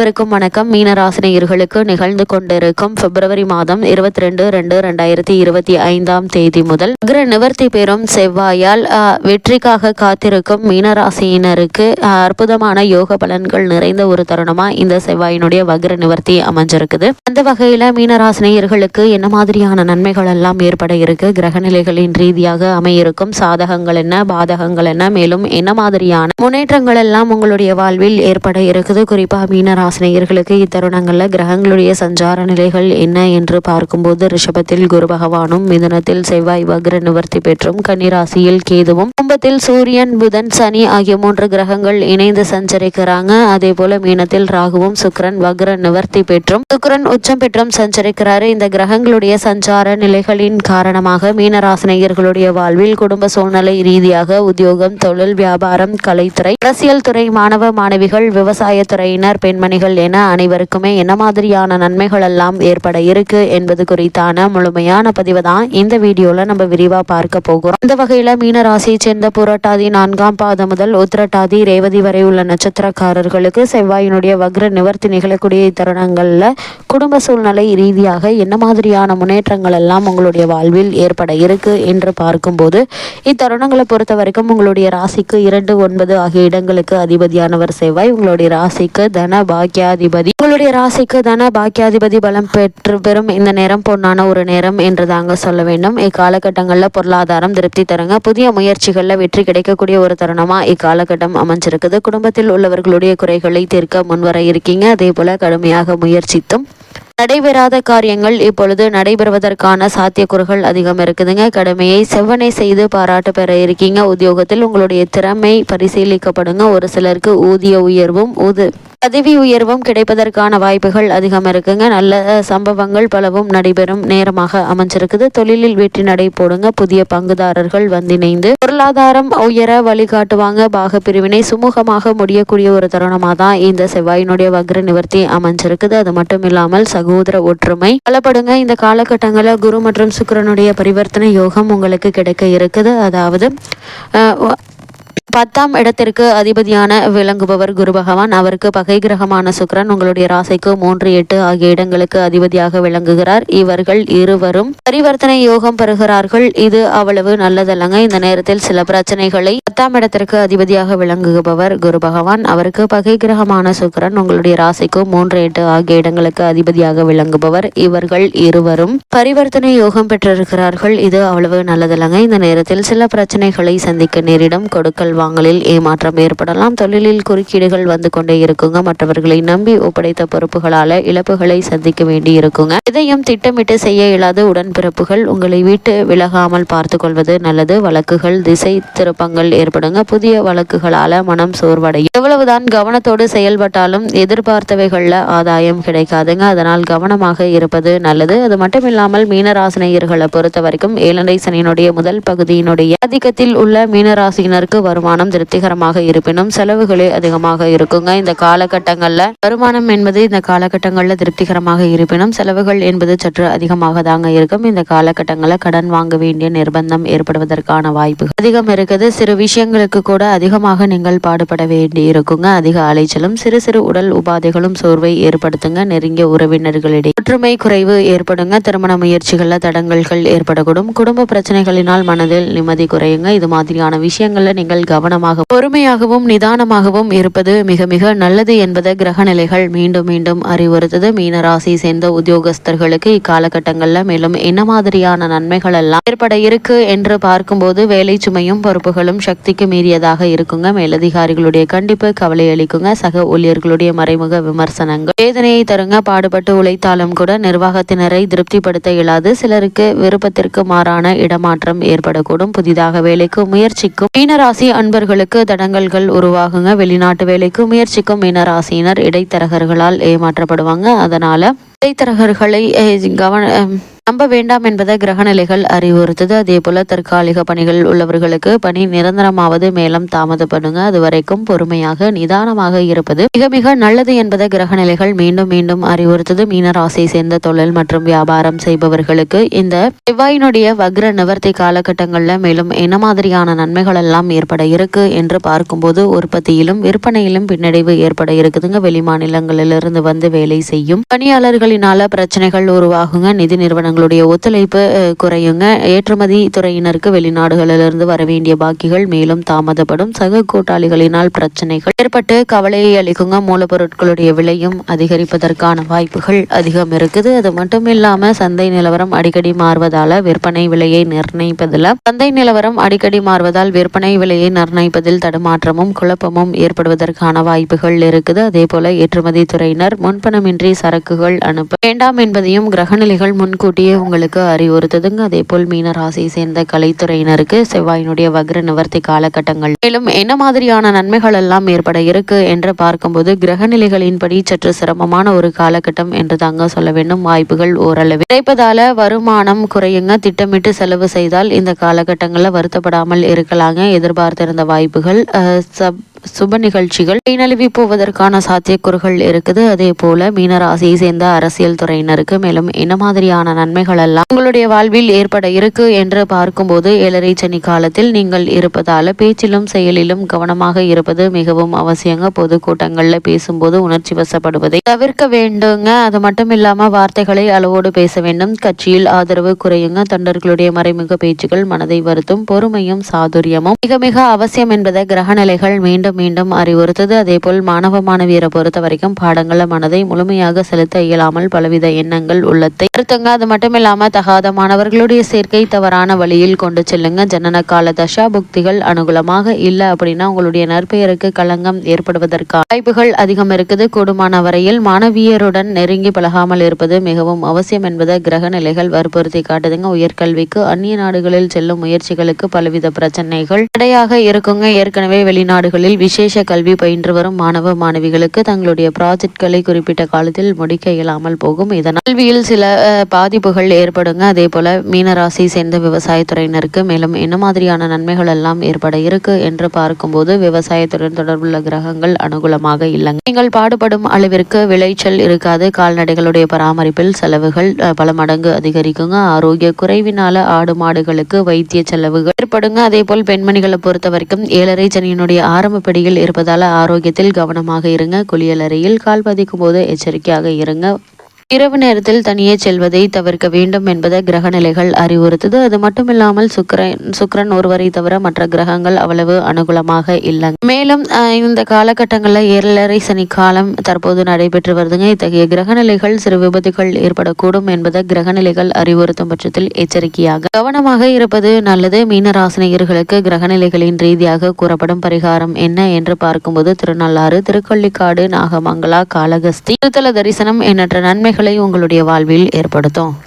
அனைவருக்கும் வணக்கம். மீனராசினியர்களுக்கு நிகழ்ந்து கொண்டிருக்கும் பிப்ரவரி மாதம் இருபத்தி ரெண்டு ரெண்டு ரெண்டாயிரத்தி இருபத்தி ஐந்தாம் தேதி முதல் அக்ர நிவர்த்தி பெறும் செவ்வாயால் வெற்றிக்காக காத்திருக்கும் மீனராசியினருக்கு அற்புதமான யோக பலன்கள் நிறைந்த ஒரு தருணமா இந்த செவ்வாயினுடைய வக்ர நிவர்த்தி அமைஞ்சிருக்குது. அந்த வகையில மீனராசினியர்களுக்கு என்ன மாதிரியான நன்மைகள் எல்லாம் ஏற்பட இருக்கு? கிரகநிலைகளின் ரீதியாக அமையிருக்கும் சாதகங்கள் என்ன? பாதகங்கள் என்ன? மேலும் என்ன மாதிரியான முன்னேற்றங்கள் எல்லாம் உங்களுடைய வாழ்வில் ஏற்பட இருக்குது? குறிப்பா ராசினியர்களுக்கு இத்தருணங்களில் கிரகங்களுடைய சஞ்சார நிலைகள் என்ன என்று பார்க்கும்போது ரிஷபத்தில் குரு பகவானும் மிதனத்தில் செவ்வாய் வக்ர நிவர்த்தி பெற்றும் கன்னிராசியில் கேதுவும் கும்பத்தில் சூரியன் புதன் சனி ஆகிய மூன்று கிரகங்கள் இணைந்து சஞ்சரிக்கிறாங்க. அதே போல மீனத்தில் ராகுவும் சுக்கரன் வக்ர நிவர்த்தி பெற்றும் சுக்கரன் உச்சம் பெற்றும் சஞ்சரிக்கிறாரு. இந்த கிரகங்களுடைய சஞ்சார நிலைகளின் காரணமாக மீனராசினியர்களுடைய வாழ்வில் குடும்ப சூழ்நிலை ரீதியாக உத்தியோகம் தொழில் வியாபாரம் கலைத்துறை அரசியல் துறை மாணவ மாணவிகள் விவசாய துறையினர் பெண்மணி பெண்மணிகள் என அனைவருக்குமே என்ன மாதிரியான நன்மைகள் எல்லாம் ஏற்பட இருக்கு என்பது குறித்தான முழுமையான பதிவை தான் இந்த வீடியோல நம்ம விரிவா பார்க்க போகிறோம். இந்த வகையில மீன ராசியை சேர்ந்த புரட்டாதி நான்காம் பாதம் முதல் உத்திரட்டாதி ரேவதி வரை உள்ள நட்சத்திரக்காரர்களுக்கு செவ்வாயினுடைய வக்ர நிவர்த்தி நிகழக்கூடிய தருணங்கள்ல குடும்ப சூழ்நிலை ரீதியாக என்ன மாதிரியான முன்னேற்றங்கள் எல்லாம் உங்களுடைய வாழ்வில் ஏற்பட இருக்கு என்று பார்க்கும்போது இத்தருணங்களை பொறுத்த வரைக்கும் உங்களுடைய ராசிக்கு இரண்டு ஒன்பது ஆகிய இடங்களுக்கு அதிபதியானவர் செவ்வாய். உங்களுடைய ராசிக்கு தன பாக்கியாதிபதி. உங்களுடைய ராசிக்கு தானே பாக்கியாதிபதி பலம் பெற்று பெறும் இந்த நேரம் பொன்னான ஒரு நேரம் என்று தாங்க சொல்ல வேண்டும். இக்காலகட்டங்களில் பொருளாதாரம் திருப்தி தருங்க. புதிய முயற்சிகளில் வெற்றி கிடைக்கக்கூடிய ஒரு தருணமாக இக்காலகட்டம் அமைஞ்சிருக்குது. குடும்பத்தில் உள்ளவர்களுடைய குறைகளை தீர்க்க முன்வர இருக்கீங்க. அதே போல கடுமையாக முயற்சித்தும் நடைபெறாத காரியங்கள் இப்பொழுது நடைபெறுவதற்கான சாத்தியக்கூறுகள் அதிகம் இருக்குதுங்க. கடமையை செவ்வனை செய்து பாராட்டு பெற இருக்கீங்க. உத்தியோகத்தில் உங்களுடைய திறமை பரிசீலிக்கப்படுங்க. ஒரு சிலருக்கு ஊதிய உயர்வும் ஊது பதவி உயர்வும் கிடைப்பதற்கான வாய்ப்புகள் அதிகம் இருக்குங்க. நல்ல சம்பவங்கள் பலவும் நடைபெறும் நேரமாக அமைஞ்சிருக்குது. தொழிலில் வெற்றி நடை போடுங்க. புதிய பங்குதாரர்கள் வந்திணைந்து பொருளாதாரம் உயர வழிகாட்டுவாங்க. பாக பிரிவினை சுமூகமாக முடியக்கூடிய ஒரு தருணமாக தான் இந்த செவ்வாயினுடைய வக்ர நிவர்த்தி அமைஞ்சிருக்குது. அது மட்டும் இல்லாமல் சகோதர ஒற்றுமை பலப்படுங்க. இந்த காலகட்டங்களில் குரு மற்றும் சுக்கிரனுடைய பரிவர்த்தனை யோகம் உங்களுக்கு கிடைக்க இருக்குது. அதாவது பத்தாம் இடத்திற்கு அதிபதியான விளங்குபவர் குரு பகவான். அவருக்கு பகை கிரகமான சுக்ரன் உங்களுடைய ராசிக்கு மூன்று எட்டு ஆகிய இடங்களுக்கு அதிபதியாக விளங்குகிறார். இவர்கள் இருவரும் பரிவர்த்தனை யோகம் பெறுகிறார்கள். இது அவ்வளவு நல்லதல்லங்க. இந்த நேரத்தில் சில பிரச்சனைகளை பத்தாம் இடத்திற்கு அதிபதியாக விளங்குபவர் குரு பகவான். அவருக்கு பகை கிரகமான சுக்ரன் உங்களுடைய ராசிக்கு மூன்று எட்டு ஆகிய இடங்களுக்கு அதிபதியாக விளங்குபவர். இவர்கள் இருவரும் பரிவர்த்தனை யோகம் பெற்றிருக்கிறார்கள். இது அவ்வளவு நல்லதல்லங்க. இந்த நேரத்தில் சில பிரச்சனைகளை சந்திக்க நேரிடம். கொடுக்கல் வாங்கலில் ஏமாற்றம் ஏற்படலாம். தொழிலில் குறுக்கீடுகள் வந்து கொண்டே இருக்குங்க. மற்றவர்களை நம்பி ஒப்படைத்த பொறுப்புகளால இழப்புகளை சந்திக்க வேண்டி இருக்குங்க. இதையும் திட்டமிட்டு செய்ய இயலாத உடன்பிறப்புகள் உங்களை விட்டு விலகாமல் பார்த்து கொள்வது நல்லது. வழக்குகள் திசை திருப்பங்கள் ஏற்படுங்க. புதிய வழக்குகளால மனம் சோர்வடையும். எவ்வளவுதான் கவனத்தோடு செயல்பட்டாலும் எதிர்பார்த்தவைகள்ல ஆதாயம் கிடைக்காதுங்க. அதனால் கவனமாக இருப்பது நல்லது. அது மட்டும் இல்லாமல் மீனராசினியர்களை பொறுத்த வரைக்கும் ஏழரை சனியினுடைய முதல் பகுதியினுடைய அதிகத்தில் உள்ள மீனராசினருக்கு வரும் வருமானம் திருப்திகரமாக இருப்பினும் செலவுகளே அதிகமாக இருக்குங்க. இந்த காலகட்டங்களில் வருமானம் என்பது இந்த காலகட்டங்களில் திருப்திகரமாக இருப்பினும் செலவுகள் என்பது சற்று அதிகமாக தாங்க இருக்கும். இந்த காலகட்டங்களில் கடன் வாங்க வேண்டிய நிர்பந்தம் ஏற்படுவதற்கான வாய்ப்பு அதிகம் இருக்குது. சிறு விஷயங்களுக்கு கூட அதிகமாக நீங்கள் பாடுபட வேண்டி இருக்குங்க. அதிக அலைச்சலும் சிறு சிறு உடல் உபாதைகளும் சோர்வை ஏற்படுத்துங்க. நெருங்கிய உறவினர்களிடையே ஒற்றுமை குறைவு ஏற்படுங்க. திருமண முயற்சிகளில் தடங்கல்கள் ஏற்படக்கூடும். குடும்ப பிரச்சனைகளினால் மனதில் நிம்மதி குறையுங்க. இது மாதிரியான விஷயங்களில் நீங்கள் கவனமாக பொறுமையாகவும் நிதானமாகவும் இருப்பது மிக மிக நல்லது என்பதை கிரகநிலைகள் மீண்டும் மீண்டும் அறிவுறுத்தது. மீனராசி சேர்ந்த உத்தியோகஸ்தர்களுக்கு இக்காலகட்டங்களில் மேலும் என்ன மாதிரியான நன்மைகள் எல்லாம் ஏற்பட இருக்கு என்று பார்க்கும்போது வேலை சுமையும் பொறுப்புகளும் சக்திக்கு மீறியதாக இருக்குங்க. மேலதிகாரிகளுடைய கண்டிப்பு கவலை அளிக்குங்க. சக ஊழியர்களுடைய மறைமுக விமர்சனங்கள் வேதனையை தருங்க. பாடுபட்டு உழைத்தாலும் கூட நிர்வாகத்தினரை திருப்திப்படுத்த இயலாது. சிலருக்கு விருப்பத்திற்கு மாறான இடமாற்றம் ஏற்படக்கூடும். புதிதாக வேலைக்கு முயற்சிக்கும் மீனராசி அன்பர்களுக்கு தடங்கல்கள் உருவாகுங்க. வெளிநாட்டு வேலைக்கு முயற்சிக்கும் மீனராசியினர் இடைத்தரகர்களால் ஏமாற்றப்படுவாங்க. அதனால இடைத்தரகர்களை கவன நம்ப வேண்டாம் என்பதை கிரகநிலைகள் அறிவுறுத்துது. அதே போல தற்காலிக பணிகள் உள்ளவர்களுக்கு பணி நிரந்தரமாவது மேலும் தாமதப்படுங்க. அது வரைக்கும் பொறுமையாக நிதானமாக இருப்பது மிக மிக நல்லது என்பதை கிரகநிலைகள் மீண்டும் மீண்டும் அறிவுறுத்துது. மீனராசியை சேர்ந்த தொழில் மற்றும் வியாபாரம் செய்பவர்களுக்கு இந்த செவ்வாயினுடைய வக்ர நிவர்த்தி காலகட்டங்களில் மேலும் என்ன மாதிரியான நன்மைகள் எல்லாம் ஏற்பட இருக்கு என்று பார்க்கும்போது உற்பத்தியிலும் விற்பனையிலும் பின்னடைவு ஏற்பட இருக்குதுங்க. வெளி மாநிலங்களிலிருந்து வந்து வேலை செய்யும் பணியாளர்களினால பிரச்சனைகள் உருவாகுங்க. நிதி நிறுவனங்கள் நிறுவனங்களுடைய ஒத்துழைப்பு குறையுங்க. ஏற்றுமதி துறையினருக்கு வெளிநாடுகளிலிருந்து வர வேண்டிய பாக்கிகள் மேலும் தாமதப்படும். சக கூட்டாளிகளினால் பிரச்சனைகள் ஏற்பட்டு கவலையை அளிக்குங்க. மூலப்பொருட்களுடைய விலையும் அதிகரிப்பதற்கான வாய்ப்புகள் அதிகம் இருக்குது. அது மட்டும் இல்லாம சந்தை நிலவரம் அடிக்கடி மாறுவதால விற்பனை விலையை நிர்ணயிப்பதில் சந்தை நிலவரம் அடிக்கடி மாறுவதால் விற்பனை விலையை நிர்ணயிப்பதில் தடுமாற்றமும் குழப்பமும் ஏற்படுவதற்கான வாய்ப்புகள் இருக்குது. அதே போல ஏற்றுமதி துறையினர் முன்பணமின்றி சரக்குகள் அனுப்ப வேண்டாம் என்பதையும் கிரகநிலைகள் முன்கூட்டியே உங்களுக்கு அறிவுறுத்துதுங்க. அதே போல் மீன ராசியை சேர்ந்த கலைத்துறையினருக்கு செவ்வாயினுடைய வக்ர நிவர்த்தி காலகட்டங்கள். மேலும் என்ன மாதிரியான நன்மைகள் எல்லாம் ஏற்பட இருக்கு என்று பார்க்கும்போது கிரகநிலைகளின்படி சற்று சிரமமான ஒரு காலகட்டம் என்று தாங்க சொல்ல வேண்டும். வாய்ப்புகள் ஓரளவு கிடைப்பதால வருமானம் குறையுங்க. திட்டமிட்டு செலவு செய்தால் இந்த காலகட்டங்களில் வருத்தப்படாமல் இருக்கலாங்க. எதிர்பார்த்திருந்த வாய்ப்புகள் சப் சுப நிகழ்ச்சிகள். நழுவி போவதற்கான சாத்தியக்கூறுகள் இருக்குது. அதே போல மீனராசியை சேர்ந்த அரசியல் துறையினருக்கு மேலும் என்ன மாதிரியான நன்மைகள் எல்லாம் உங்களுடைய வாழ்வில் ஏற்பட இருக்கு என்று பார்க்கும்போது ஏழரை சனி காலத்தில் நீங்கள் இருப்பதால பேச்சிலும் செயலிலும் கவனமாக இருப்பது மிகவும் அவசியங்க. பொது கூட்டங்களில் பேசும்போது உணர்ச்சி வசப்படுவதை தவிர்க்க வேண்டுங்க. அது மட்டும் இல்லாம வார்த்தைகளை அளவோடு பேச வேண்டும். கட்சியில் ஆதரவு குறையுங்க. தொண்டர்களுடைய மறைமுக பேச்சுகள் மனதை வருத்தும். பொறுமையும் சாதுரியமும் மிக மிக அவசியம் என்பதை கிரகநிலைகள் மீண்டும் மீண்டும் அறிவுறுத்தது. அதேபோல் மாணவ மாணவியரை பொறுத்த வரைக்கும் பாடங்கள மனதை முழுமையாக செலுத்த இயலாமல் பலவித எண்ணங்கள் உள்ளத்தை வருத்துங்க. அது மட்டும் இல்லாம தகாத மாணவர்களுடைய சேர்க்கை தவறான வழியில் கொண்டு செல்லுங்க. ஜனன கால தசா புக்திகள் அனுகூலமாக இல்லை அப்படின்னா உங்களுடைய நற்பெயருக்கு களங்கம் ஏற்படுவதற்கான வாய்ப்புகள் அதிகம் இருக்குது. கூடுமான வரையில் மாணவியருடன் நெருங்கி பழகாமல் இருப்பது மிகவும் அவசியம் என்பதை கிரக நிலைகள் வற்புறுத்தி காட்டுதுங்க. உயர்கல்விக்கு அந்நிய நாடுகளில் செல்லும் முயற்சிகளுக்கு பலவித பிரச்சனைகள் தடையாக இருக்குங்க. ஏற்கனவே வெளிநாடுகளில் விசேஷ கல்வி பயின்று வரும் மாணவ மாணவிகளுக்கு தங்களுடைய ப்ராஜெக்ட்களை குறிப்பிட்ட காலத்தில் முடிக்க இயலாமல் போகும். இதனால் கல்வியில் சில பாதிப்புகள் ஏற்படுங்க. அதே போல மீனராசி சேர்ந்த விவசாயத்துறையினருக்கு மேலும் என்ன மாதிரியான நன்மைகள் எல்லாம் ஏற்பட இருக்கு என்று பார்க்கும்போது விவசாயத்துடன் தொடர்புள்ள கிரகங்கள் அனுகூலமாக இல்லைங்க. நீங்கள் பாடுபடும் அளவிற்கு விளைச்சல் இருக்காது. கால்நடைகளுடைய பராமரிப்பில் செலவுகள் பல மடங்கு அதிகரிக்குங்க. ஆரோக்கிய குறைவினால ஆடு மாடுகளுக்கு வைத்திய செலவுகள் ஏற்படுங்க. அதே போல் பெண்மணிகளை பொறுத்த வரைக்கும் ஏழரை சனியினுடைய ஆரம்ப படியில் இருப்பதால ஆரோக்கியத்தில் கவனமாக இருங்க. குளியலறையில் கால் பதிக்கும் போது எச்சரிக்கையாக இருங்க. இரவு நேரத்தில் தனியே செல்வதை தவிர்க்க வேண்டும் என்பதை கிரகநிலைகள் அறிவுறுத்துது. அது மட்டுமில்லாமல் சுக்கரன் சுக்கரன் ஒருவரை தவிர மற்ற கிரகங்கள் அவ்வளவு அனுகூலமாக இல்லை மேலும் இந்த காலகட்டங்களில் ஏழரை சனி காலம் தற்போது நடைபெற்று வருதுங்க. இத்தகைய கிரகநிலைகள் சிறு விபத்துகள் ஏற்படக்கூடும் என்பதை கிரகநிலைகள் அறிவுறுத்தும் பட்சத்தில் எச்சரிக்கையாக. கவனமாக இருப்பது நல்லது. மீனராசினியர்களுக்கு கிரகநிலைகளின் ரீதியாக கூறப்படும் பரிகாரம் என்ன என்று பார்க்கும்போது திருநள்ளாறு திருக்கொள்ளிக்காடு நாகமங்கலா காளகஸ்தி திருத்தல தரிசனம் எண்ணற்ற நன்மைகள் உங்களுடைய வாழ்வில் ஏற்படுத்தும்.